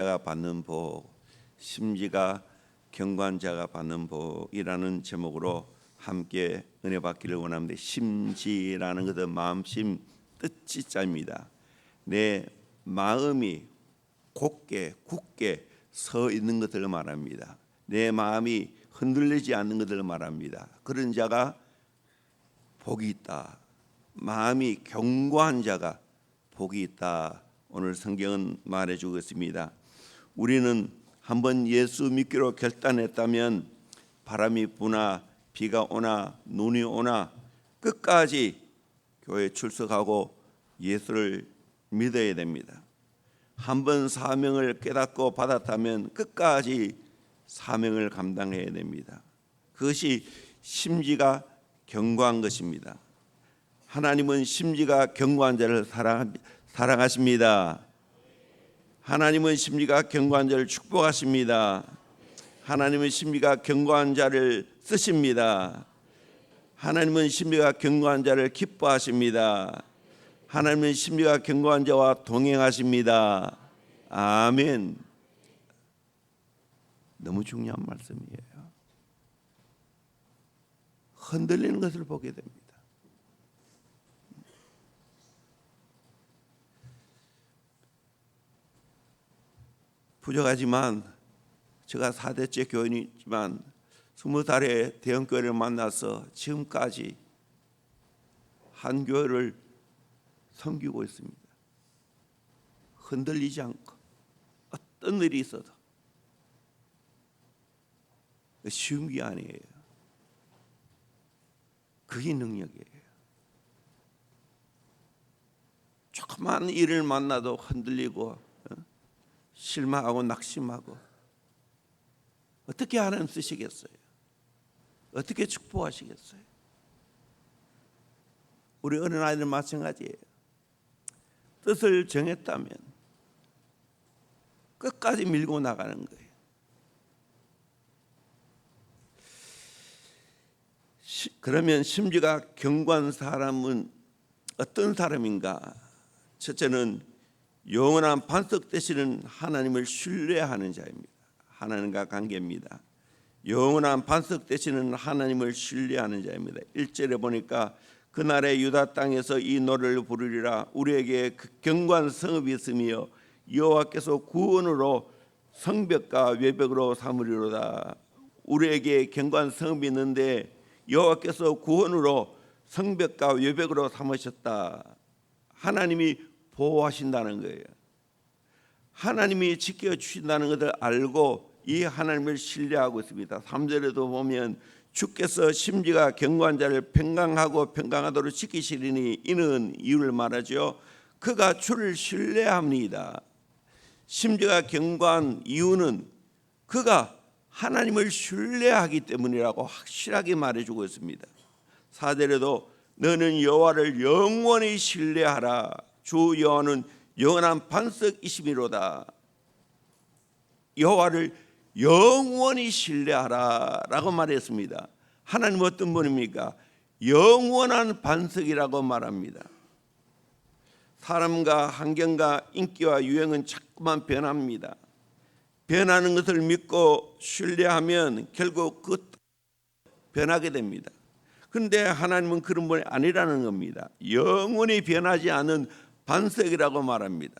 자가 받는 복, 심지가 경관자가 받는 복이라는 제목으로 함께 은혜 받기를 원합니다. 심지라는 것은 마음심 뜻지자입니다. 내 마음이 곧게 굳게 서 있는 것을 말합니다. 내 마음이 흔들리지 않는 것을 말합니다. 그런 자가 복이 있다. 마음이 견고한 자가 복이 있다. 오늘 성경은 말해주고 있습니다. 우리는 한번 예수 믿기로 결단했다면 바람이 부나 비가 오나 눈이 오나 끝까지 교회 출석하고 예수를 믿어야 됩니다. 한 번 사명을 깨닫고 받았다면 끝까지 사명을 감당해야 됩니다. 그것이 심지가 견고한 것입니다. 하나님은 심지가 견고한 자를 사랑, 사랑하십니다. 하나님은 심지가 견고한 자를 축복하십니다. 하나님은 심지가 견고한 자를 쓰십니다. 하나님은 심지가 견고한 자를 기뻐하십니다. 하나님은 심지가 견고한 자와 동행하십니다. 아멘. 너무 중요한 말씀이에요. 흔들리는 것을 보게 됩니다. 부족하지만 제가 4대째 교인이지만 20살에 대형교회를 만나서 지금까지 한 교회를 섬기고 있습니다. 흔들리지 않고 어떤 일이 있어도 쉬운 게 아니에요. 그게 능력이에요. 조그만 일을 만나도 흔들리고 어? 실망하고 낙심하고 어떻게 하나님 쓰시겠어요? 어떻게 축복하시겠어요? 우리 어린 아이들 마찬가지예요. 뜻을 정했다면 끝까지 밀고 나가는 거예요. 시, 그러면 심지가 경관 사람은 어떤 사람인가? 첫째는 영원한 반석 되시는 하나님을 신뢰하는 자입니다. 하나님과 관계입니다. 영원한 반석 되시는 하나님을 신뢰하는 자입니다. 1절에 보니까 그날의 유다 땅에서 이 노래를 부르리라 우리에게 그 경관 성읍이 있으며 여호와께서 구원으로 성벽과 외벽으로 삼으리로다. 우리에게 경관 성읍이 있는데 여호와께서 구원으로 성벽과 외벽으로 삼으셨다. 하나님이 보호하신다는 거예요. 하나님이 지켜 주신다는 것을 알고 이 하나님을 신뢰하고 있습니다. 3절에도 보면 주께서 심지가 경고한 자를 평강하고 평강하도록 지키시리니 이는 이유를 말하죠. 그가 주를 신뢰합니다. 심지가 경고한 이유는 그가 하나님을 신뢰하기 때문이라고 확실하게 말해주고 있습니다. 4절에도 너는 여호와를 영원히 신뢰하라. 주 여호와는 영원한 반석이심이로다. 여호와를 영원히 신뢰하라라고 말했습니다. 하나님 어떤 분입니까? 영원한 반석이라고 말합니다. 사람과 환경과 인기와 유행은 자꾸만 변합니다. 변하는 것을 믿고 신뢰하면 결국 그 변하게 됩니다. 그런데 하나님은 그런 분이 아니라는 겁니다. 영원히 변하지 않은 반석이라고 말합니다.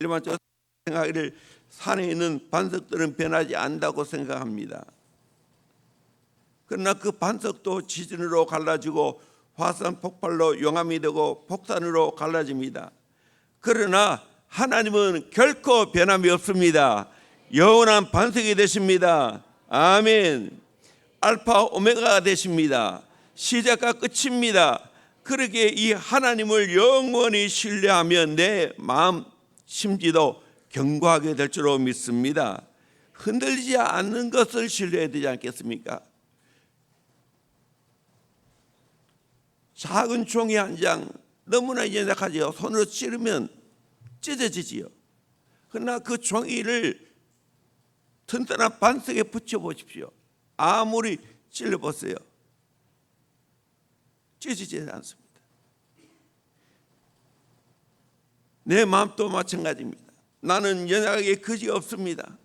일반적으로 생각하기를 산에 있는 반석들은 변하지 않는다고 생각합니다. 그러나 그 반석도 지진으로 갈라지고 화산 폭발로 용암이 되고 폭탄으로 갈라집니다. 그러나 하나님은 결코 변함이 없습니다. 영원한 반석이 되십니다. 아멘. 알파 오메가가 되십니다. 시작과 끝입니다. 그러기에 이 하나님을 영원히 신뢰하면 내 마음 심지도 견고하게 될 줄로 믿습니다. 흔들리지 않는 것을 신뢰해야 되지 않겠습니까? 작은 종이 한 장 너무나 연약하지요. 손으로 찌르면 찢어지지요. 그러나 그 종이를 튼튼한 반석에 붙여 보십시오. 아무리 찔러 보세요. 찢어지지 않습니다. 내 마음도 마찬가지입니다. 나는 연약하게 그지 없습니다.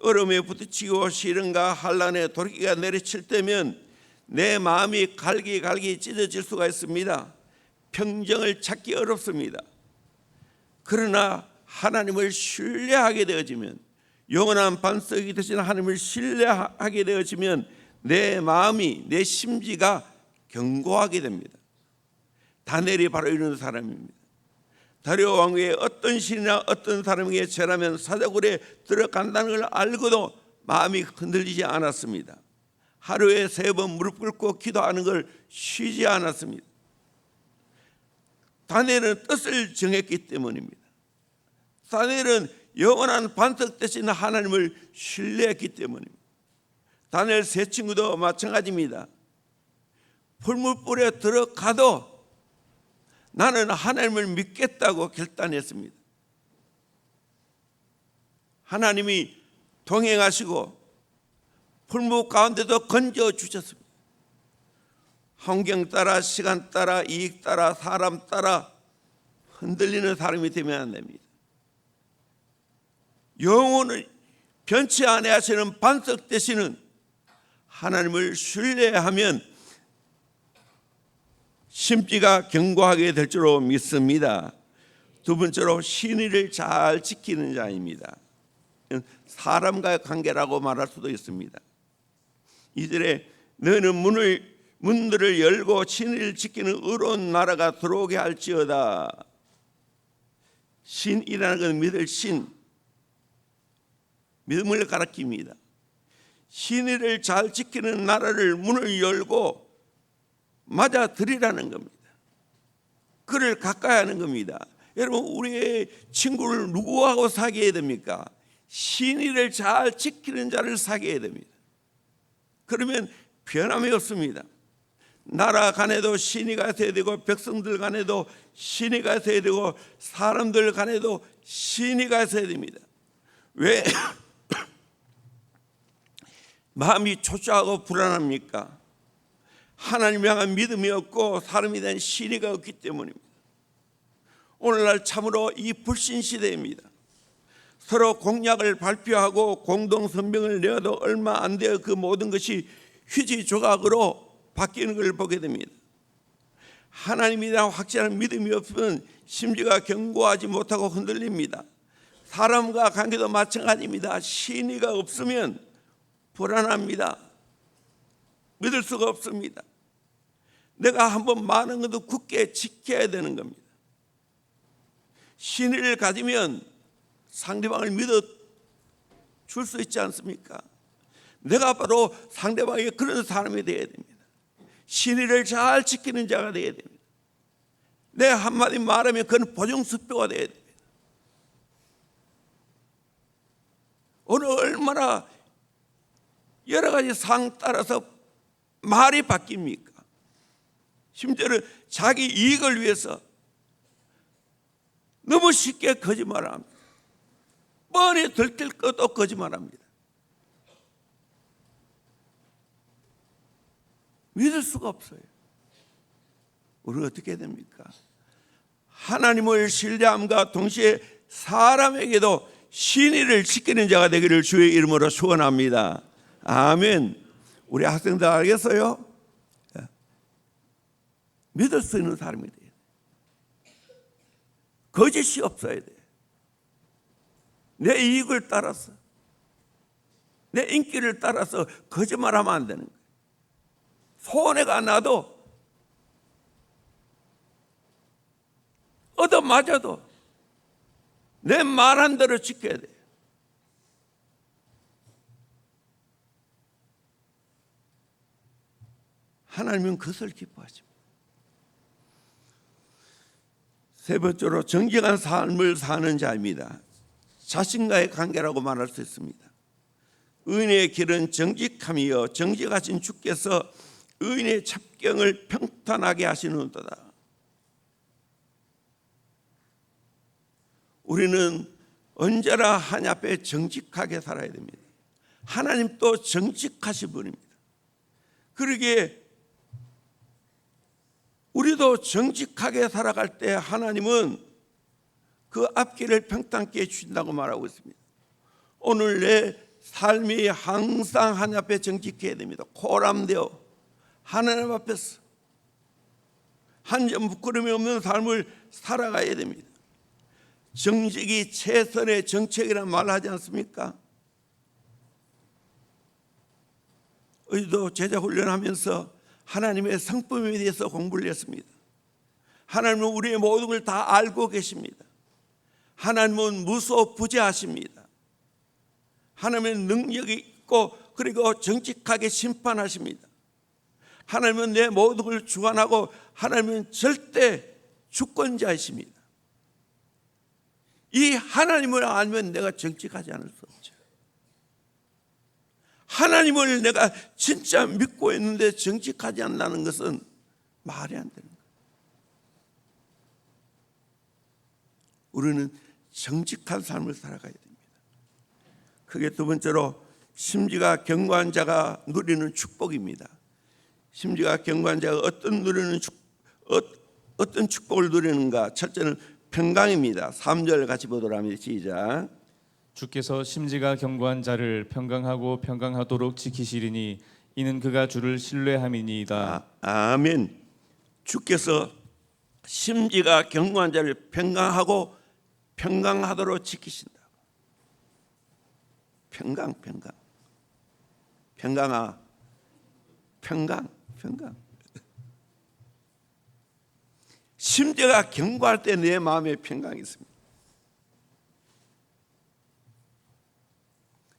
얼음에 부딪히고 시련과 한란에 도끼가 내리칠 때면 내 마음이 갈기갈기 찢어질 수가 있습니다. 평정을 찾기 어렵습니다. 그러나 하나님을 신뢰하게 되어지면 영원한 반석이 되신 하나님을 신뢰하게 되어지면 내 마음이 내 심지가 견고하게 됩니다. 다니엘이 바로 이런 사람입니다. 다리오 왕위에 어떤 신이나 어떤 사람에게 절하면 사자굴에 들어간다는 걸 알고도 마음이 흔들리지 않았습니다. 하루에 세 번 무릎 꿇고 기도하는 걸 쉬지 않았습니다. 다니엘은 뜻을 정했기 때문입니다. 다니엘은 영원한 반석 되신 하나님을 신뢰했기 때문입니다. 다니엘 세 친구도 마찬가지입니다. 풀물불에 들어가도 나는 하나님을 믿겠다고 결단했습니다. 하나님이 동행하시고 풀무 가운데도 건져 주셨습니다. 환경 따라 시간 따라 이익 따라 사람 따라 흔들리는 사람이 되면 안 됩니다. 영혼을 변치 않아 하시는 반석 되시는 하나님을 신뢰하면 심지가 견고하게 될 줄로 믿습니다. 두 번째로 신의를 잘 지키는 자입니다. 사람과의 관계라고 말할 수도 있습니다. 이들의 너는 문을 문들을 열고 신의를 지키는 의로운 나라가 들어오게 할지어다. 신이라는 건 믿을 신, 믿음을 가리킵니다. 신의를 잘 지키는 나라를 문을 열고 맞아들이라는 겁니다. 그를 가까이 하는 겁니다. 여러분 우리의 친구를 누구하고 사귀어야 됩니까? 신의를 잘 지키는 자를 사귀어야 됩니다. 그러면 변함이 없습니다. 나라 간에도 신의가 있어야 되고 백성들 간에도 신의가 있어야 되고 사람들 간에도 신의가 있어야 됩니다. 왜 마음이 초조하고 불안합니까? 하나님 향한 믿음이 없고 사람에 대한 신의가 없기 때문입니다. 오늘날 참으로 이 불신 시대입니다. 서로 공약을 발표하고 공동 선명을 내어도 얼마 안 되어 그 모든 것이 휴지 조각으로 바뀌는 걸 보게 됩니다. 하나님에 대한 확실한 믿음이 없으면 심지가 견고하지 못하고 흔들립니다. 사람과 관계도 마찬가지입니다. 신의가 없으면 불안합니다. 믿을 수가 없습니다. 내가 한번 많은 것도 굳게 지켜야 되는 겁니다. 신의를 가지면 상대방을 믿어 줄 수 있지 않습니까? 내가 바로 상대방의 그런 사람이 되어야 됩니다. 신의를 잘 지키는 자가 되어야 됩니다. 내 한마디 말하면 그건 보증수표가 되어야 됩니다. 오늘 얼마나 여러 가지 상 따라서 말이 바뀝니까? 심지어는 자기 이익을 위해서 너무 쉽게 거짓말합니다. 뻔히 들킬 것도 거짓말합니다. 믿을 수가 없어요. 우리 어떻게 됩니까? 하나님을 신뢰함과 동시에 사람에게도 신의를 지키는 자가 되기를 주의 이름으로 축원합니다. 아멘. 우리 학생들 알겠어요? 믿을 수 있는 사람이 돼야 돼. 거짓이 없어야 돼. 내 이익을 따라서, 내 인기를 따라서 거짓말하면 안 되는 거예요. 손해가 나도 얻어 맞아도 내 말한 대로 지켜야 돼. 하나님은 그것을 기뻐하십니다. 세 번째로 정직한 삶을 사는 자입니다. 자신과의 관계라고 말할 수 있습니다. 의인의 길은 정직함이요 정직하신 주께서 의인의 첩경을 평탄하게 하시는도다. 우리는 언제나 하나님 앞에 정직하게 살아야 됩니다. 하나님 또 정직하신 분입니다. 그러기에 우리도 정직하게 살아갈 때 하나님은 그 앞길을 평탄케 해주신다고 말하고 있습니다. 오늘 내 삶이 항상 하나님 앞에 정직해야 됩니다. 코람되어 하나님 앞에서 한 점 부끄러움이 없는 삶을 살아가야 됩니다. 정직이 최선의 정책이라는 말을 하지 않습니까? 우리도 제자 훈련하면서 하나님의 성품에 대해서 공부를 했습니다. 하나님은 우리의 모든 걸 다 알고 계십니다. 하나님은 무소 부재하십니다. 하나님은 능력이 있고 그리고 정직하게 심판하십니다. 하나님은 내 모든 걸 주관하고 하나님은 절대 주권자이십니다. 이 하나님을 알면 내가 정직하지 않을 수 없죠. 하나님을 내가 진짜 믿고 있는데 정직하지 않는다는 것은 말이 안 되는 거예요. 우리는 정직한 삶을 살아가야 됩니다. 그게 두 번째로 심지가 경고한 자가 누리는 축복입니다. 심지가 경고한 자가 어떤 누리는 축, 어, 어떤 축복을 누리는가? 첫째는 평강입니다. 3절 같이 보도록 합니다. 시작. 주께서 심지가 경고한 자를 평강하고 평강하도록 지키시리니 이는 그가 주를 신뢰함이니이다. 아, 아멘. 주께서 심지가 경고한 자를 평강하고 평강하도록 지키신다. 평강, 평강. 평강아, 평강, 평강. 심지가 경고할 때 내 마음에 평강이 있습니다.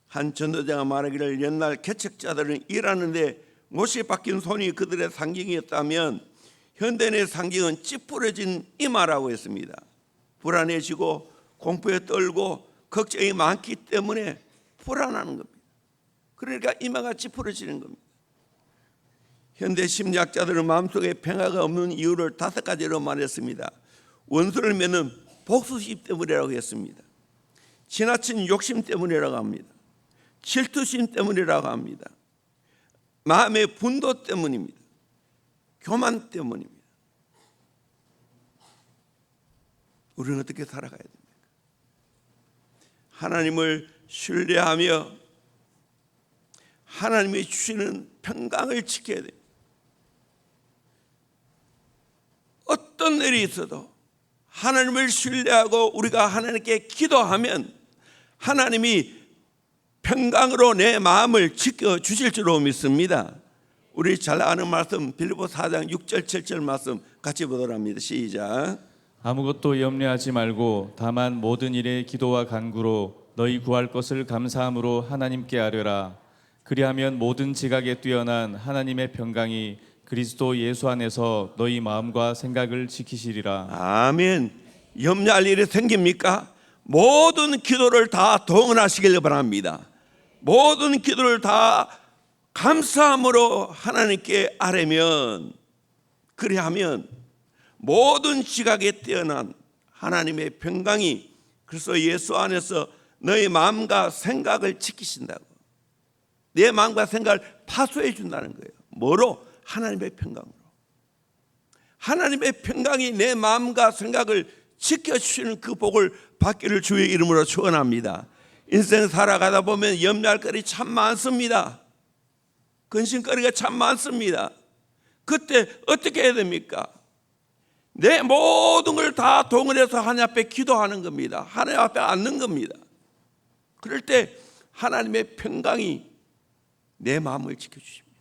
한 전도자가 말하기를 옛날 개척자들은 일하는데 못이 박힌 손이 그들의 상징이었다면 현대의 상징은 찌푸려진 이마라고 했습니다. 불안해지고 공포에 떨고 걱정이 많기 때문에 불안하는 겁니다. 그러니까 이마가 찌푸려지는 겁니다. 현대 심리학자들은 마음속에 평화가 없는 이유를 다섯 가지로 말했습니다. 원수를 맺는 복수심 때문이라고 했습니다. 지나친 욕심 때문이라고 합니다. 질투심 때문이라고 합니다. 마음의 분도 때문입니다. 교만 때문입니다. 우리는 어떻게 살아가야 됩니까? 하나님을 신뢰하며 하나님이 주시는 평강을 지켜야 됩니다. 어떤 일이 있어도 하나님을 신뢰하고 우리가 하나님께 기도하면 하나님이 평강으로 내 마음을 지켜 주실 줄로 믿습니다. 우리 잘 아는 말씀 빌리보 4장 6절 7절 말씀 같이 보도록 합니다. 시작. 아무것도 염려하지 말고 다만 모든 일에 기도와 간구로 너희 구할 것을 감사함으로 하나님께 아뢰라. 그리하면 모든 지각에 뛰어난 하나님의 평강이 그리스도 예수 안에서 너희 마음과 생각을 지키시리라. 아멘. 염려할 일이 생깁니까? 모든 기도를 다 동원하시길 바랍니다. 모든 기도를 다 감사함으로 하나님께 아뢰면 그리하면 모든 지각에 뛰어난 하나님의 평강이 그래서 예수 안에서 너희 마음과 생각을 지키신다고 내 마음과 생각을 파수해 준다는 거예요. 뭐로? 하나님의 평강으로. 하나님의 평강이 내 마음과 생각을 지켜주시는 그 복을 받기를 주의 이름으로 축원합니다. 인생 살아가다 보면 염려할 거리 참 많습니다. 근심거리가 참 많습니다. 그때 어떻게 해야 됩니까? 내 모든 걸 다 동원해서 하나님 앞에 기도하는 겁니다. 하나님 앞에 앉는 겁니다. 그럴 때 하나님의 평강이 내 마음을 지켜주십니다.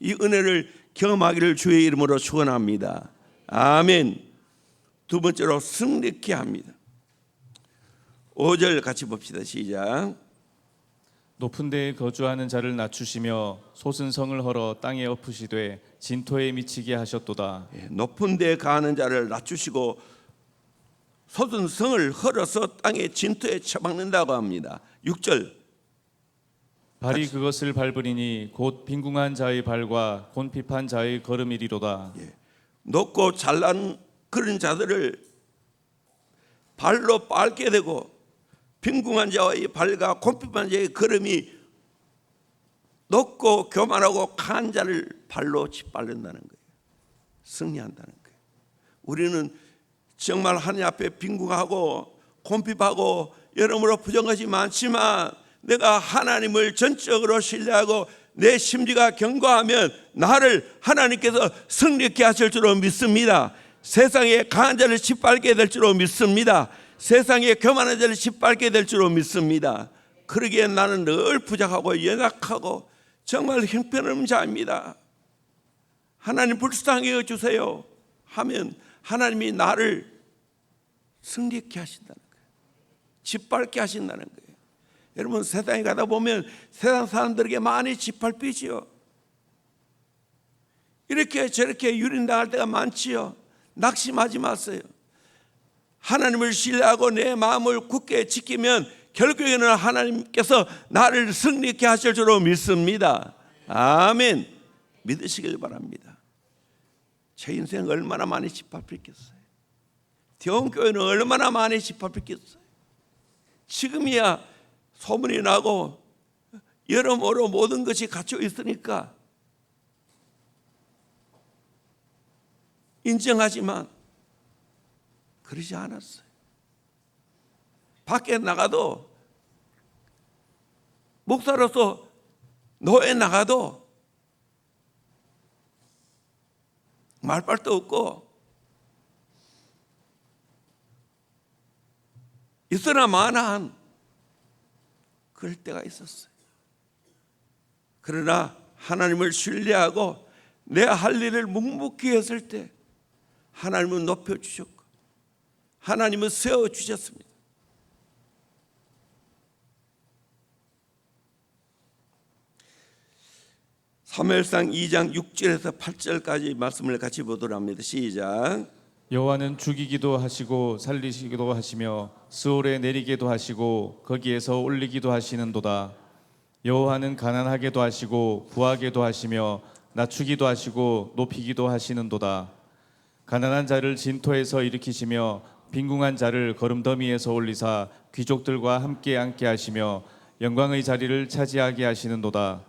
이 은혜를 경험하기를 주의 이름으로 축원합니다. 아멘. 두 번째로 승리케 합니다. 5절 같이 봅시다. 시작. 높은 데에 거주하는 자를 낮추시며 솟은 성을 헐어 땅에 엎으시되 진토에 미치게 하셨도다. 예, 높은 데 가는 자를 낮추시고 솟은 성을 헐어서 땅의 진토에 쳐박는다고 합니다. 6절 발이 그것을 밟으리니 곧 빈궁한 자의 발과 곤핍한 자의 걸음이리로다. 높고 잘난 그런 자들을 발로 밟게 되고 빈궁한 자의 발과 곤핍한 자의 걸음이 높고 교만하고 강한 자를 발로 짓밟는다는 거예요. 승리한다는 거예요. 우리는 정말 하나님 앞에 빈궁하고 곰핍하고 여러모로 부정것이 많지만 내가 하나님을 전적으로 신뢰하고 내 심지가 견고하면 나를 하나님께서 승리케 하실 줄로 믿습니다. 세상에 강한 자를 짓밟게 될 줄로 믿습니다. 세상에 교만한 자를 짓밟게 될 줄로 믿습니다. 그러기에 나는 늘 부족하고 연약하고 정말 형편없는 자입니다. 하나님 불쌍히 여 주세요 하면 하나님이 나를 승리케 하신다는 거예요. 짓밟게 하신다는 거예요. 여러분 세상에 가다 보면 세상 사람들에게 많이 짓밟히지요. 이렇게 저렇게 유린당할 때가 많지요. 낙심하지 마세요. 하나님을 신뢰하고 내 마음을 굳게 지키면 결국에는 하나님께서 나를 승리케 하실 줄로 믿습니다. 아멘. 믿으시길 바랍니다. 제 인생 얼마나 많이 짓밟혔겠어요. 대원교회는 얼마나 많이 짓밟혔겠어요. 지금이야 소문이 나고 여러모로 모든 것이 갖춰 있으니까 인정하지만 그러지 않았어요. 밖에 나가도 목사로서 노예 나가도 말발도 없고 있으나 마나한 그럴 때가 있었어요. 그러나 하나님을 신뢰하고 내 할 일을 묵묵히 했을 때 하나님은 높여 주셨고 하나님은 세워 주셨습니다. 사무엘상 2장 6절에서 8절까지 말씀을 같이 보도록 합니다. 시작. 여호와는 죽이기도 하시고 살리시기도 하시며 스올에 내리게도 하시고 거기에서 올리기도 하시는도다. 여호와는 가난하게도 하시고 부하게도 하시며 낮추기도 하시고 높이기도 하시는도다. 가난한 자를 진토에서 일으키시며 빈궁한 자를 거름더미에서 올리사 귀족들과 함께 앉게 하시며 영광의 자리를 차지하게 하시는도다.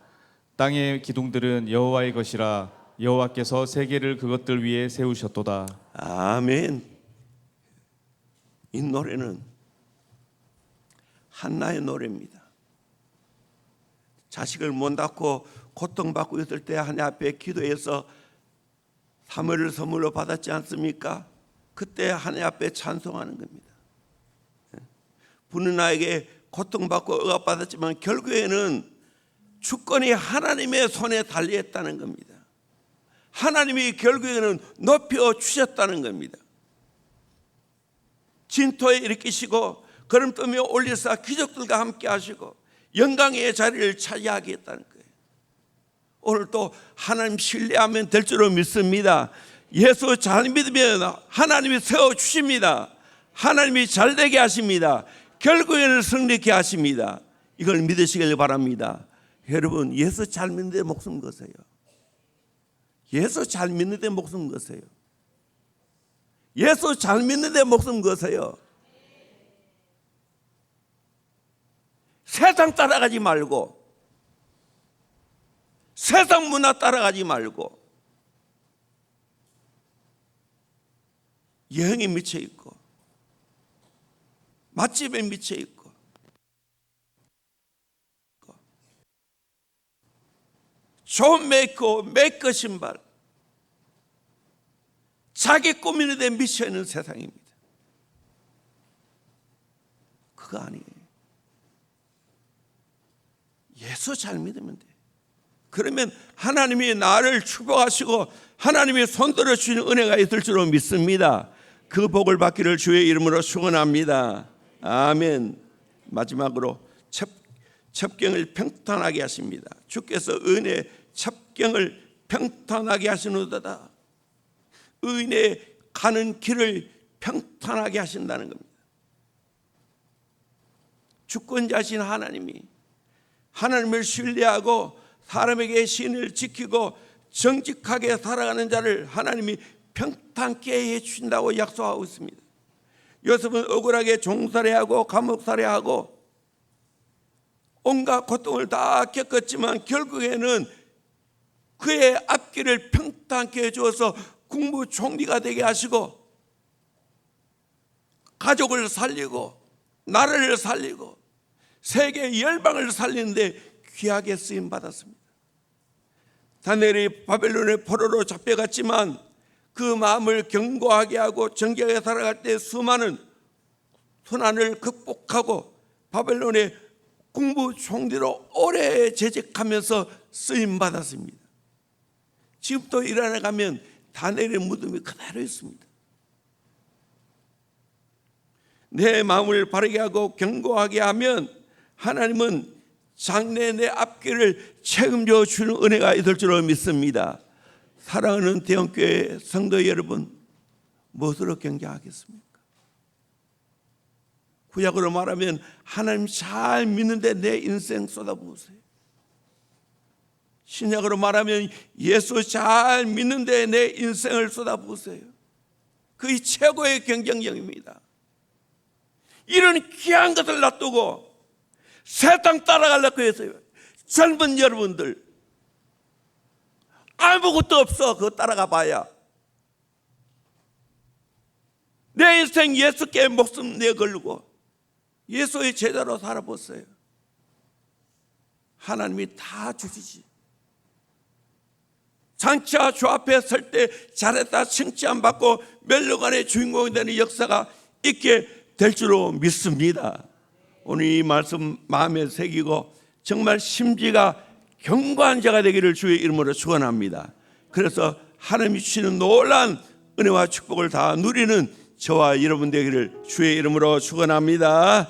땅의 기둥들은 여호와의 것이라 여호와께서 세계를 그것들 위에 세우셨도다. 아멘. 이 노래는 한나의 노래입니다. 자식을 못 낳고 고통받고 있을 때 하나님 앞에 기도해서 사물을 선물로 받았지 않습니까? 그때 하나님 앞에 찬송하는 겁니다. 부는 아에게 고통받고 억압받았지만 결국에는 주권이 하나님의 손에 달려있다는 겁니다. 하나님이 결국에는 높여 주셨다는 겁니다. 진토에 일으키시고 걸음떠며 올리사 귀족들과 함께 하시고 영광의 자리를 차지하겠다는 거예요. 오늘 또 하나님 신뢰하면 될 줄로 믿습니다. 예수 잘 믿으면 하나님이 세워 주십니다. 하나님이 잘 되게 하십니다. 결국에는 승리케 하십니다. 이걸 믿으시길 바랍니다. 여러분 예수 잘 믿는데 목숨 거세요. 예수 잘 믿는데 목숨 거세요. 예수 잘 믿는데 목숨 거세요. 세상 따라가지 말고 세상 문화 따라가지 말고 여행에 미쳐 있고 맛집에 미쳐 있고 좋은 메이크 메이크 신발 자기 꾸미는 데 미쳐 있는 세상입니다. 그거 아니에요. 예수 잘 믿으면 돼. 그러면 하나님이 나를 축복하시고 하나님이 손들어 주시는 은혜가 있을 줄로 믿습니다. 그 복을 받기를 주의 이름으로 축원합니다. 아멘. 마지막으로 첩, 첩경을 평탄하게 하십니다. 주께서 은혜 첩경을 평탄하게 하시는도다. 의인의 가는 길을 평탄하게 하신다는 겁니다. 주권자신 하나님이 하나님을 신뢰하고 사람에게 신을 지키고 정직하게 살아가는 자를 하나님이 평탄케 해 주신다고 약속하고 있습니다. 요셉은 억울하게 종살이하고 감옥살이하고 온갖 고통을 다 겪었지만 결국에는 그의 앞길을 평탄케 해 주어서 국무총리가 되게 하시고 가족을 살리고 나라를 살리고 세계 열방을 살리는데 귀하게 쓰임 받았습니다. 다니엘이 바벨론의 포로로 잡혀갔지만 그 마음을 견고하게 하고 정결하게 살아갈 때 수많은 손안을 극복하고 바벨론의 국무 총리로 오래 재직하면서 쓰임 받았습니다. 지금도 이란에 가면 다니엘의 무덤이 그대로 있습니다. 내 마음을 바르게 하고 견고하게 하면 하나님은 장래 내 앞길을 책임져 주는 은혜가 있을 줄로 믿습니다. 사랑하는 대형교회 성도 여러분, 무엇으로 경계하겠습니까? 구약으로 말하면 하나님 잘 믿는데 내 인생 쏟아부으세요. 신약으로 말하면 예수 잘 믿는데 내 인생을 쏟아부으세요. 그게 최고의 경쟁력입니다. 이런 귀한 것을 놔두고 세상 따라가려고 해서요. 젊은 여러분들 아무것도 없어 그거 따라가 봐야 내 인생 예수께 목숨 내걸고 예수의 제자로 살아보세요. 하나님이 다 주시지. 장차 주 앞에 설 때 잘했다 칭찬 안 받고 멸류관의 주인공이 되는 역사가 있게 될 줄로 믿습니다. 오늘 이 말씀 마음에 새기고 정말 심지가 견고한 자가 되기를 주의 이름으로 축원합니다. 그래서 하나님이 주시는 놀란 은혜와 축복을 다 누리는 저와 여러분 되기를 주의 이름으로 축원합니다.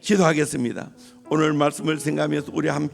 기도하겠습니다. 오늘 말씀을 생각하면서 우리 함께